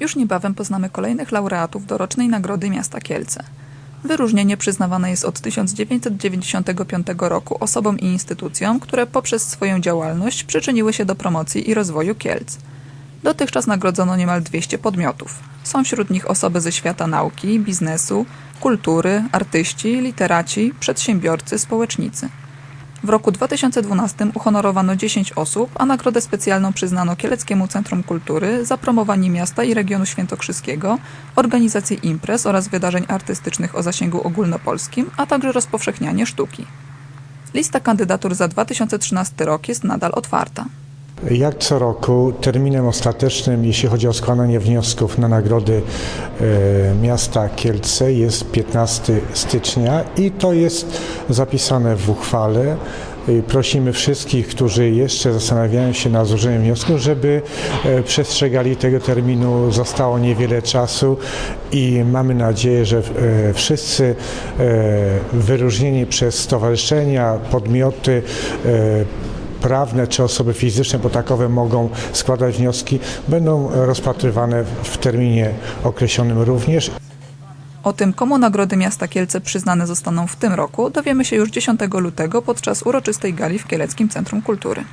Już niebawem poznamy kolejnych laureatów dorocznej Nagrody Miasta Kielce. Wyróżnienie przyznawane jest od 1995 roku osobom i instytucjom, które poprzez swoją działalność przyczyniły się do promocji i rozwoju Kielc. Dotychczas nagrodzono niemal 200 podmiotów. Są wśród nich osoby ze świata nauki, biznesu, kultury, artyści, literaci, przedsiębiorcy, społecznicy. W roku 2012 uhonorowano 10 osób, a nagrodę specjalną przyznano Kieleckiemu Centrum Kultury za promowanie miasta i regionu świętokrzyskiego, organizację imprez oraz wydarzeń artystycznych o zasięgu ogólnopolskim, a także rozpowszechnianie sztuki. Lista kandydatur za 2013 rok jest nadal otwarta. Jak co roku terminem ostatecznym, jeśli chodzi o składanie wniosków na nagrody e, miasta Kielce jest 15 stycznia i to jest zapisane w uchwale. Prosimy wszystkich, którzy jeszcze zastanawiają się nad złożeniem wniosku, żeby e, przestrzegali tego terminu. Zostało niewiele czasu i mamy nadzieję, że e, wszyscy wyróżnieni przez stowarzyszenia, podmioty prawne czy osoby fizyczne, bo takowe mogą składać wnioski, będą rozpatrywane w terminie określonym również. O tym, komu nagrody miasta Kielce przyznane zostaną w tym roku, dowiemy się już 10 lutego podczas uroczystej gali w Kieleckim Centrum Kultury.